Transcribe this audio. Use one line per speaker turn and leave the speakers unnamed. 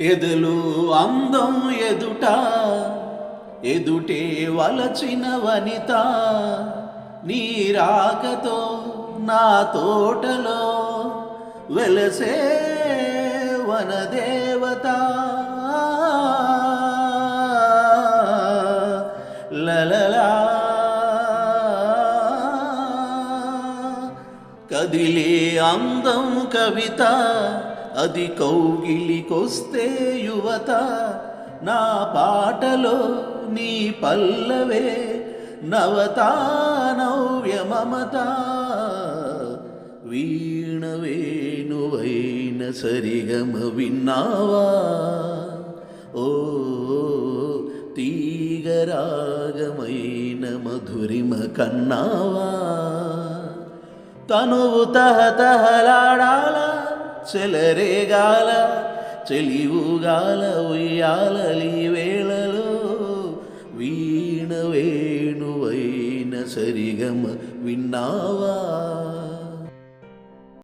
ఎదులు అందం ఎదుట ఎదుటే వలచిన వనిత. నీ రాకతో నా తోటలో వెలసే వనదేవత. లలలా. కదిలే అందం కవిత అది కౌగిలికొస్తే యువత నా పాటలో నీ పల్లవే నవత నవ్య మమత. సరిగమ విన్నావా? ఓ తీగరాగమైన మధురిమ కన్నావా? తనువు తహ తహలా చెలరేగాల చెలివుగాల ఉయ్యాలలి వేళలో వీణ వేణువైన సరిగమ విన్నావా?